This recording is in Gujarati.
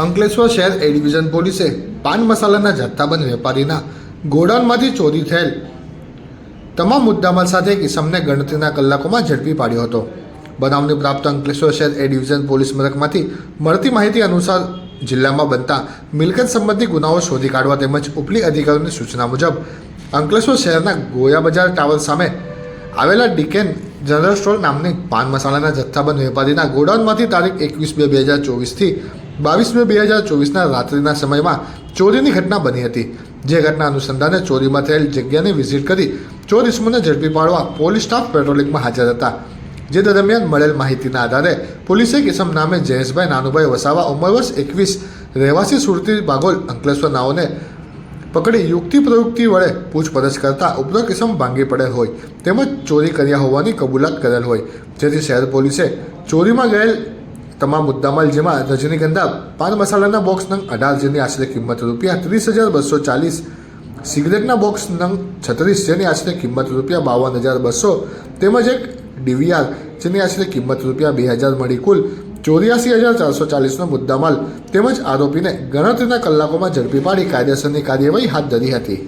અંકલેશ્વર શહેર એ ડિવિઝન પોલીસે પાન મસાલાના જથ્થાબંધ વેપારીના ગોડાઉનમાંથી ચોરી થયેલ તમામ મુદ્દામાલ સાથે એક ઇસમને ગણતરીના કલાકોમાં ઝડપી પાડ્યો હતો. બનાવની પ્રાપ્ત અંકલેશ્વર શહેર એ ડિવિઝન પોલીસ મથકમાંથી મળતી માહિતી અનુસાર જિલ્લામાં બનતા મિલકત સંબંધી ગુનાઓ શોધી કાઢવા તેમજ ઉપલી અધિકારીઓની સૂચના મુજબ અંકલેશ્વર શહેરના ગોયા બજાર ટાવર સામે આવેલા ડીકેન જનરલ સ્ટોર નામની પાન મસાલાના જથ્થાબંધ વેપારીના ગોડાઉનમાંથી તારીખ એકવીસ બે બે હજાર ચોવીસથી બાવીસ બે બે હજાર ચોવીસના રાત્રિના સમયમાં ચોરીની ઘટના બની હતી. જે ઘટના અનુસંધાને ચોરીમાં થયેલ જગ્યાને વિઝિટ કરી ચોર ઇસમોને ઝડપી પાડવા પોલીસ સ્ટાફ પેટ્રોલિંગમાં હાજર હતા. જે દરમિયાન મળેલ માહિતીના આધારે પોલીસે કિસમ નામે જયેશભાઈ નાનુભાઈ વસાવા ઉંમર વર્ષ એકવીસ, રહેવાસી સુરતી બાગોલ અંકલેશ્વર નાઓને પકડી યુક્તિ પ્રયુક્તિ વડે પૂછપરછ કરતા ઉપરોક્ત કિસમ ભાંગી પડેલ હોય તેમજ ચોરી કર્યા હોવાની કબૂલાત કરેલ હોય. જેથી શહેર પોલીસે ચોરીમાં ગયેલ તમામ મુદ્દામાલ જેમાં રજનીગંધા પાન મસાલાના બોક્સ નંગ અઢાર જેની આશરે કિંમત રૂપિયા ત્રીસ હજાર બસો ચાલીસ, સિગરેટના બોક્સ નંગ છત્રીસ જેની આશરે કિંમત રૂપિયા બાવન હજાર બસો, તેમજ એક ડીવીઆર જેની આશરે કિંમત રૂપિયા બે હજાર મળી કુલ ચોર્યાસી હજાર ચારસો ચાલીસનો મુદ્દામાલ, તેમજ આરોપીને ગણતરીના કલાકોમાં ઝડપી પાડી કાયદેસરની કાર્યવાહી હાથ ધરી હતી.